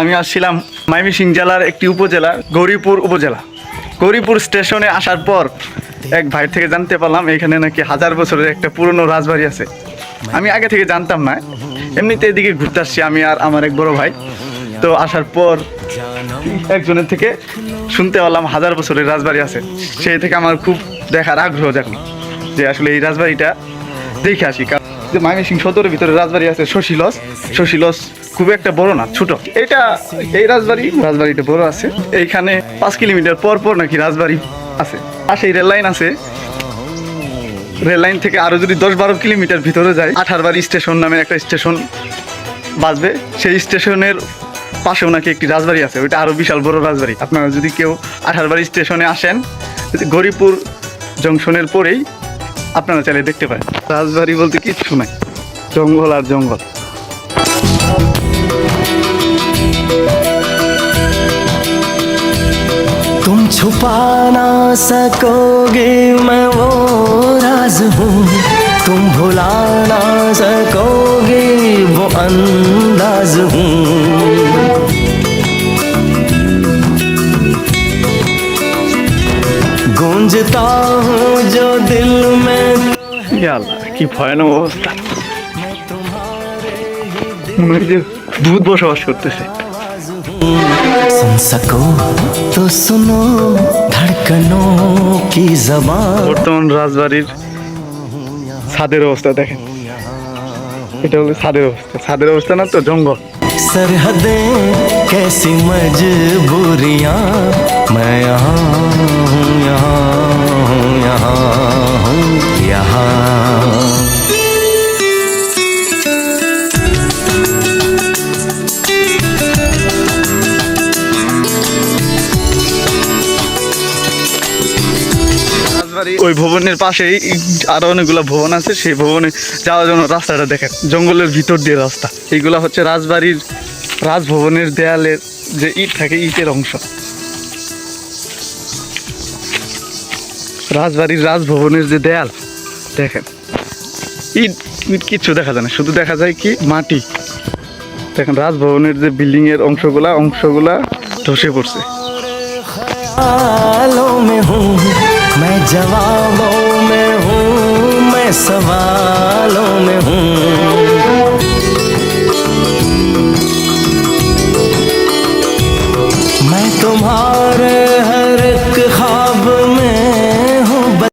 আমি আসছিলাম মাইমিসিং জেলার একটি উপজেলা, গৌরীপুর উপজেলা। গৌরীপুর স্টেশনে আসার পর এক ভাই থেকে জানতে পারলাম এখানে নাকি হাজার বছরের একটা পুরনো রাজবাড়ি আছে। আমি আগে থেকে জানতাম না, এমনিতে এদিকে ঘুরতে আসছি আমি আর আমার এক বড় ভাই। তো আসার পর একজনের থেকে শুনতে পারলাম হাজার বছরের রাজবাড়ি আছে। সেই থেকে আমার খুব দেখার আগ্রহ দেখলাম যে আসলে এই রাজবাড়িটা দেখে আসি যে ময়মনসিং সদরের ভিতরে রাজবাড়ি আছে শশীলস। শশীলস খুব একটা বড় না, ছোট। এটা, এই রাজবাড়ি, রাজবাড়িটা বড় আছে। এইখানে পাঁচ কিলোমিটার পর পর নাকি রাজবাড়ি আছে। পাশেই রেল লাইন আছে। রেল লাইন থেকে আরও যদি দশ বারো কিলোমিটার ভিতরে যায়, আঠারবাড়ি স্টেশন নামে একটা স্টেশন বাসবে সেই স্টেশনের পাশেও নাকি একটি রাজবাড়ি আছে। ওইটা আরও বিশাল বড় রাজবাড়ি। আপনারা যদি কেউ আঠারবাড়ি স্টেশনে আসেন গরিপুর জংশনের পরেই আপনারা চাইলে দেখতে পারেন রাজবাড়ি বলতে কিচ্ছু নাই জঙ্গল আর জঙ্গল तुम छुपा ना सकोगे मैं वो राज हूँ तुम भुला ना सकोगे वो अंदाज हूँ गूंजता हूँ जो दिल में ইয়া আল্লাহ, কি ভয়ানক অবস্থা মনে হয় যে ভূত বসবাস করতেছে सुन सको तो सुनो धड़कनों की जबान বর্তমান রাজবাড়ির ছাদের অবস্থা দেখেন এটা হলো ছাদের অবস্থা ছাদের অবস্থা না তো জঙ্গল सरहदें कैसी मजबूरियां मैं यहाँ ওই ভবনের পাশেই আরও অনেকগুলো ভবন আছে সেই ভবনে যাওয়ার জন্য রাস্তাটা দেখেন জঙ্গলের ভিতর দিয়ে রাস্তা। এইগুলা হচ্ছে রাজবাড়ির রাজভবনের দেয়ালের যে ইট থাকে ইটের অংশ। রাজবাড়ির রাজভবনের যে দেয়াল দেখেন। ইট ইট কিচ্ছু দেখা যায় না শুধু দেখা যায় কি মাটি। দেখেন রাজভবনের যে বিল্ডিং এর অংশগুলা অংশগুলা ধসে পড়ছে। जवाबों में हूँ मैं सवालों में हूँ। मैं तुम्हारा